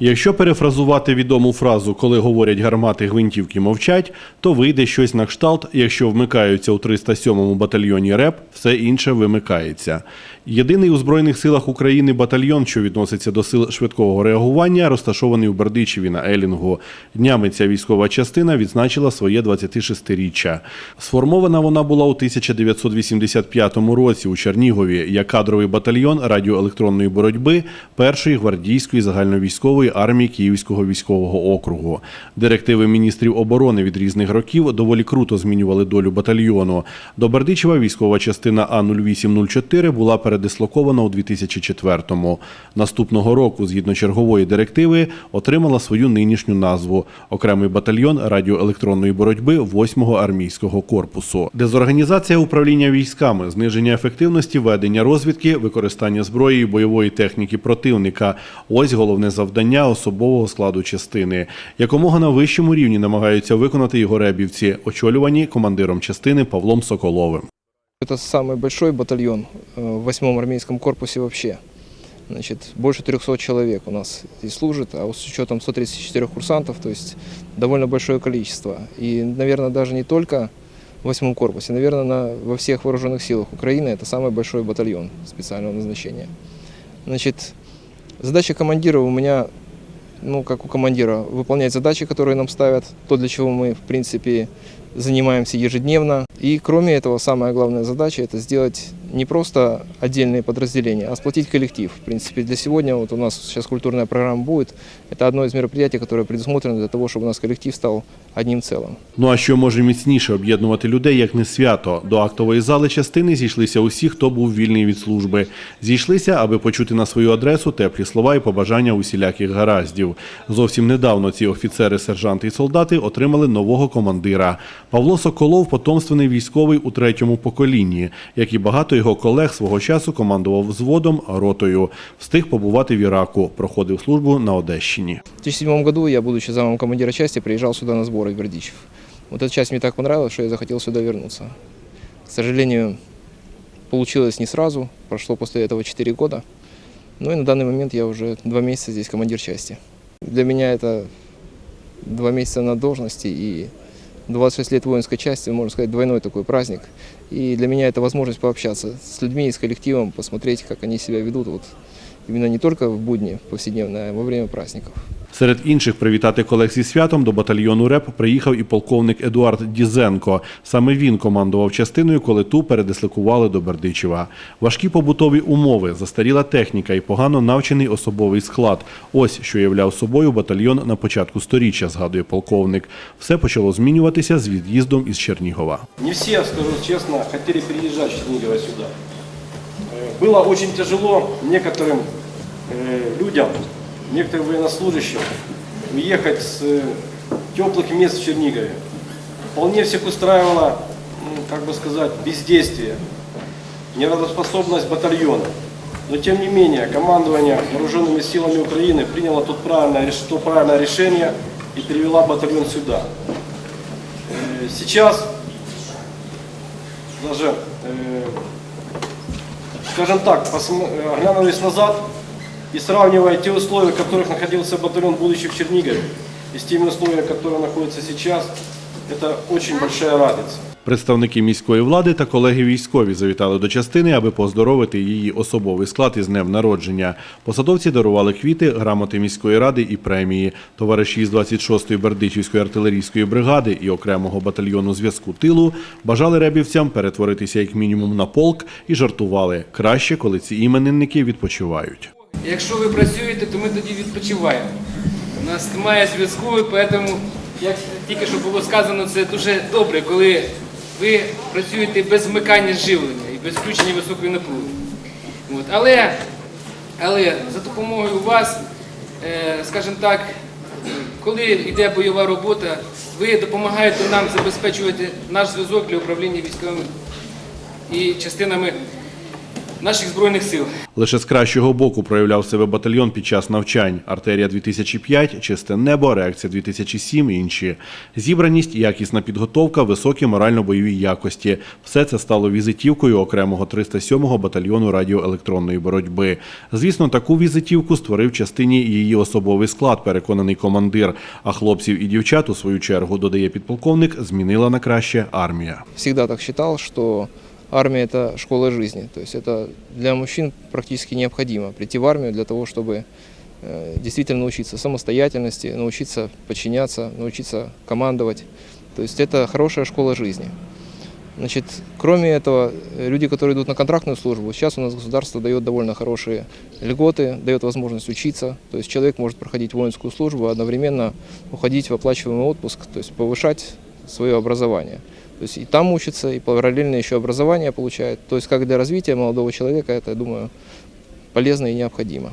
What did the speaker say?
Якщо перефразувати відому фразу, коли говорять гармати гвинтівки мовчать, то вийде щось на кшталт, якщо вмикаються у 307-му батальйоні РЕП, все інше вимикається. Єдиний у Збройних силах України батальйон, що відноситься до сил швидкого реагування, розташований у Бердичеві на Елінгу. Днями ця військова частина відзначила своє 26-річчя. Сформована вона була у 1985 році у Чернігові як кадровий батальйон радіоелектронної боротьби першої гвардійської загальновійськової армії Київського військового округу. Директиви міністрів оборони від різних років доволі круто змінювали долю батальйону. До Бердичева військова частина А0804 була передислокована у 2004-му. Наступного року, згідно чергової директиви, отримала свою нинішню назву окремий батальйон радіоелектронної боротьби 8-го армійського корпусу. Дезорганізація управління військами, зниження ефективності ведення розвідки, використання зброї і бойової техніки противника ось головне завдання особового складу частини. Якомога на вищому рівні намагаються виконати його ребівці, очолювані командиром частини Павлом Соколовим. Это самый большой батальон э, в 8-м армейском корпусе вообще. Значит, больше 300 человек у нас здесь служит, а с учетом 134 курсантов, то есть довольно большое количество. И, наверное, даже не только в 8 корпусе, наверное, на, во всех вооруженных силах Украины это самый большой батальон специального назначения. Значит, задача командира у меня, ну, как у командира, выполнять задачи, которые нам ставят, то, для чего мы, в принципе, занимаемся ежедневно. И кроме этого, самая главная задача – это сделать не просто отдельные подразделения, а сплотить коллектив. В принципе, для сегодня вот у нас сейчас культурная программа будет. Это одно из мероприятий, которое предусмотрено для того, чтобы у нас коллектив стал одним целым. Ну а що може міцніше об'єднувати людей, як не свято? До актової зали частини зійшлися усі, хто був вільний від служби. Зійшлися, аби почути на свою адресу теплі слова і побажання усіляких гараздів. Зовсім недавно ці офіцери, сержанти і солдати отримали нового командира. Павло Соколов потомственний військовий у третьому поколінні, як і багато його колег свого часу командував взводом, ротою. Встиг побувати в Іраку, проходив службу на Одещині. В 2007 году я, будучи замом командира части, приезжал сюда на сборы в Бердичев. Вот эта часть мне так понравилась, что я захотел сюда вернуться. К сожалению, получилось не сразу, прошло после этого 4 года. Ну и на данный момент я уже два месяца здесь командир части. Для меня это два месяца на должности и 26 лет воинской части, можно сказать, двойной такой праздник. И для меня это возможность пообщаться с людьми с коллективом, посмотреть, как они себя ведут вот именно не только в будни повседневные, а во время праздников. Серед інших привітати колег зі святом до батальйону РЕП приїхав і полковник Едуард Дізенко. Саме він командував частиною, коли ту передислокували до Бердичева. Важкі побутові умови, застаріла техніка і погано навчений особовий склад. Ось що являв собою батальйон на початку сторіччя, згадує полковник. Все почало змінюватися з від'їздом із Чернігова. Не все, скажу честно, хотели переезжать с Чернигова сюда. Э, Было очень тяжело некоторым э, людям, Некоторым военнослужащим уехать с э, теплых мест в Чернигове. Вполне всех устраивало, как бы сказать, бездействие, неработоспособность батальона. Но тем не менее, командование вооруженными силами Украины приняло тут правильное, то правильное решение и перевела батальон сюда. Э, Сейчас даже, э, скажем так, оглядываясь назад и сравнивая те условия, в которых находился батальон, будучи в Чернигове, и с теми условиями, которые находятся сейчас, это очень большая разница. Представники міської влади та колеги військові завітали до частини, аби поздоровити її особовий склад із днем народження. Посадовці дарували квіти, грамоти міської ради і премії. Товариші з 26-ї Бердичівської артилерійської бригади і окремого батальйону зв'язку тилу бажали ребівцям перетворитися як мінімум на полк і жартували краще, коли ці іменинники відпочивають. Якщо ви працюєте, то ми тоді відпочиваємо. У нас немає зв'язку, тому, як тільки що було сказано, це дуже добре, коли ви працюєте без вмикання живлення і без включення високої напруги. От. Але, але за допомогою вас, е, скажімо так, коли йде бойова робота, ви допомагаєте нам забезпечувати наш зв'язок для управління військовими і частинами наших збройних сил. Лише з кращого боку проявляв себе батальйон під час навчань. Артерія 2005, чисте небо, реакція 2007 і інші. Зібраність, якісна підготовка, високі морально-бойові якості. Все це стало візитівкою окремого 307-го батальйону радіоелектронної боротьби. Звісно, таку візитівку створив частині її особовий склад, переконаний командир. А хлопців і дівчат, у свою чергу, додає підполковник, змінила на краще армія. Всегда так считал, что армия – это школа жизни. То есть это для мужчин практически необходимо прийти в армию для того, чтобы э, действительно научиться самостоятельности, научиться подчиняться, научиться командовать. То есть это хорошая школа жизни. Значит, кроме этого, люди, которые идут на контрактную службу, сейчас у нас государство дает довольно хорошие льготы, дает возможность учиться. То есть человек может проходить воинскую службу, одновременно уходить в оплачиваемый отпуск, то есть повышать свое образование. То есть и там учится, и параллельно еще образование получает. То есть как для развития молодого человека, это, я думаю, полезно и необходимо.